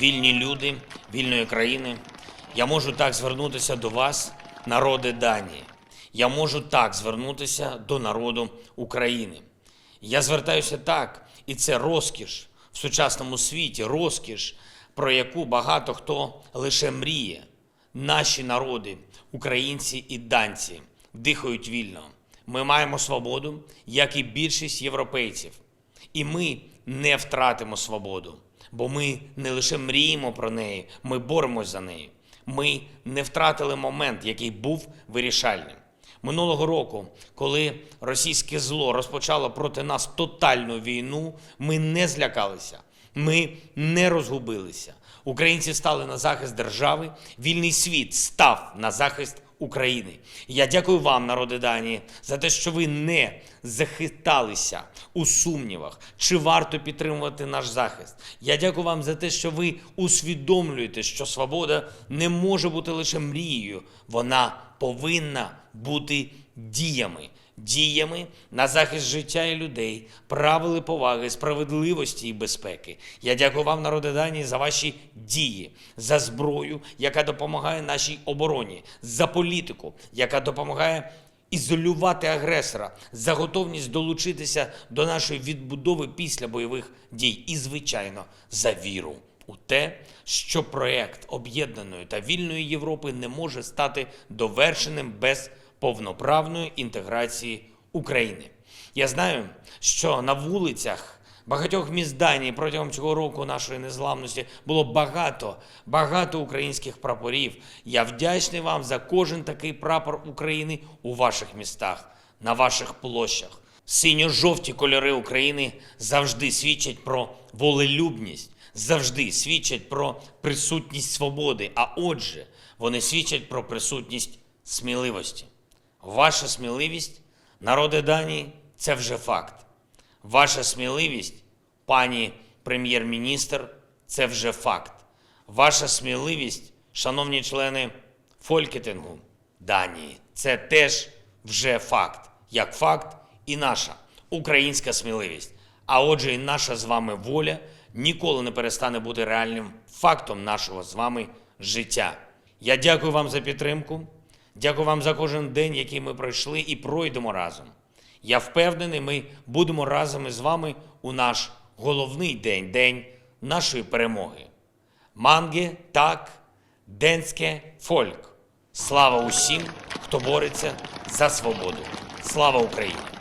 вільні люди вільної країни. Я можу так звернутися до вас, народи Данії. Я можу так звернутися до народу України. Я звертаюся так, і це розкіш в сучасному світі, розкіш, про яку багато хто лише мріє. Наші народи, українці і данці, дихають вільно. Ми маємо свободу, як і більшість європейців. І ми не втратимо свободу, бо ми не лише мріємо про неї, ми боремось за неї. Ми не втратили момент, який був вирішальним. Минулого року, коли російське зло розпочало проти нас тотальну війну, ми не злякалися, ми не розгубилися. Українці стали на захист держави, вільний світ став на захист України. Я дякую вам, народи Данії, за те, що ви не захиталися у сумнівах, чи варто підтримувати наш захист. Я дякую вам за те, що ви усвідомлюєте, що свобода не може бути лише мрією, вона повинна бути діями. Діями на захист життя і людей, правил і поваги, справедливості і безпеки. Я дякую вам, народи Данії, за ваші дії, за зброю, яка допомагає нашій обороні, за політику, яка допомагає ізолювати агресора, за готовність долучитися до нашої відбудови після бойових дій і, звичайно, за віру у те, що проект об'єднаної та вільної Європи не може стати довершеним без повноправної інтеграції України. Я знаю, що на вулицях багатьох міст Данії протягом цього року нашої незламності було багато, багато українських прапорів. Я вдячний вам за кожен такий прапор України у ваших містах, на ваших площах. Синьо-жовті кольори України завжди свідчать про волелюбність, завжди свідчать про присутність свободи. А отже, вони свідчать про присутність сміливості. Ваша сміливість, народи Данії, це вже факт. Ваша сміливість, пані прем'єр-міністр, це вже факт. Ваша сміливість, шановні члени Фолькетингу Данії, це теж вже факт. Як факт, і наша українська сміливість. А отже, і наша з вами воля ніколи не перестане бути реальним фактом нашого з вами життя. Я дякую вам за підтримку. Дякую вам за кожен день, який ми пройшли і пройдемо разом. Я впевнений, ми будемо разом із вами у наш головний день, день нашої перемоги. Манге, так, денське фольк. Слава усім, хто бореться за свободу. Слава Україні!